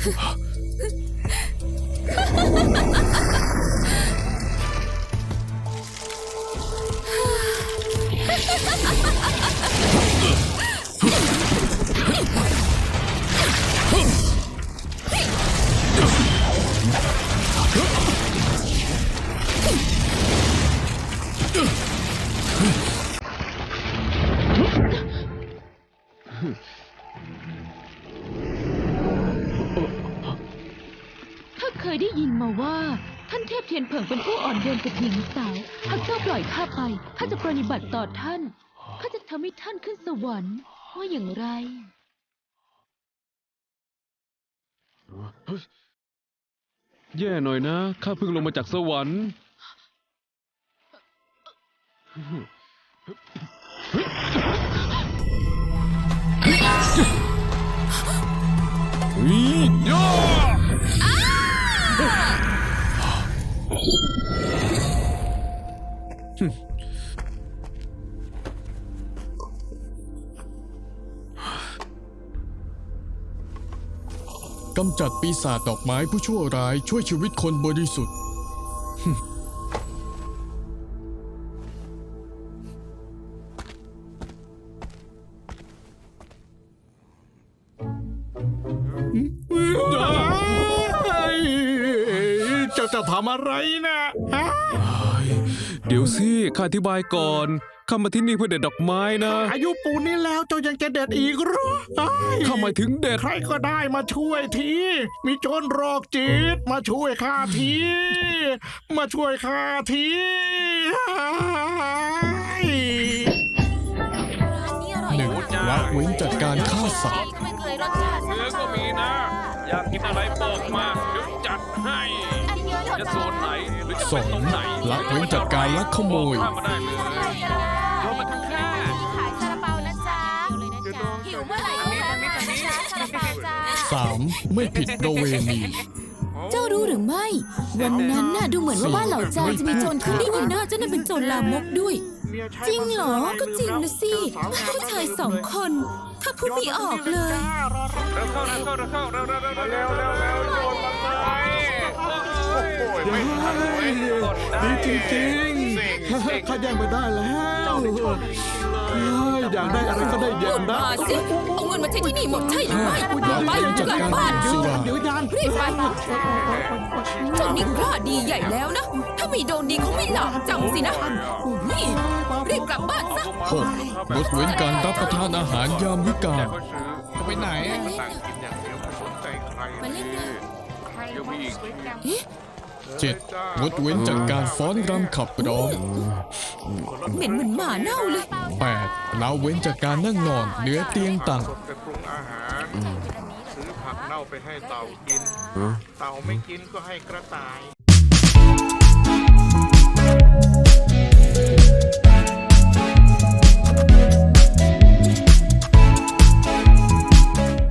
Hmm. ข้าเคยได้ยินมาว่า ท่านเทพเทียนเผิงเป็นผู้อ่อนโยนกับหญิงสาวหากเจ้าปล่อยข้าไปข้าจะปรนนิบัติต่อท่านข้าจะทำให้ท่านขึ้นสวรรค์ว่าอย่างไร แย่หน่อยนะ ข้าเพิ่งลงมาจากสวรรค์ กำจัดปีศาจดอกไม้ผู้ชั่วร้ายช่วยชีวิตคนบริสุทธิ์ เจ้าจะทำอะไรนะฮะเดี๋ยวสิข้าอธิบายก่อน ข้ามาที่นี่เพื่อเด็ดดอกไม้นะ อายุปูนนี้แล้วเจ้ายังจะเด็ดอีกเหรอเอ้ยข้าหมายถึงเด็ด ใครก็ได้มาช่วยที มีโจรโรคจิตมาช่วยข้าที มาช่วยข้าทีเฮ้ยหนึ่งละเว้นจากการฆ่าสัตว์ ไม่เคยรสชาติเนื้อก็มีนะ อยากกินอะไรบอกมาเดี๋ยวจัดให้ อันเยอะจะโซนไหนหรือจะสไปองตรงไหนละเว้นจากการลักขโมย ข้ามาได้เลยโย 3. ไม่ผิดประเวณี เจ้ารู้หรือไม่ วันนั้นน่ะดูเหมือนว่าบ้านเหล่าจาจะมีโจรขึ้นได้วงนะเจ้านั่นเป็นโจรลามกด้วย จริงเหรอ ก็จริงนะสิผู้ชายสองคนข้าพูดไม่ออกเลย เร็วเข้าเร็วเข้ร็วเข้ร็วเร็วเร็วเร็วโดนมันไปโอ้โหไม่ทันเดีจริงๆ ข้าแย่งไปได้แล้ว ฮ้ยอยากได้อะไรก็ได้อย่างนั้มานสิเอาเงินมาใช้ที่นี่หมดใช่หรือไม่ละไปเว้นจากกลับการบ้านดื่มสุราเดี๋ยวยานรีบไปเจ้านี่กล้าดีใหญ่แล้วนะ ถ้าไม่โดนดีเขาไม่หลับจำสินะ นี่รีบกลับบ้านซะหกงดเว้นการรับประทานอาหารยามวิกาลจะไปไหนต่างกินอย่างเดียวไม่สนใจใครมาเล่นนะเดี๋ยวมีอีกเอ๊ะ เจ็ดงดเว้นจากการฟ้อนรำขับร้อง เหม็นเหมือนหมาเน่าเลยแปดละเว้นจากการนั่งนอนเหนือเตียงต่างไปปรุงอาหารซื้อผักเน่าไปให้เต่ากิน เต่าไม่กินก็ให้กระต่าย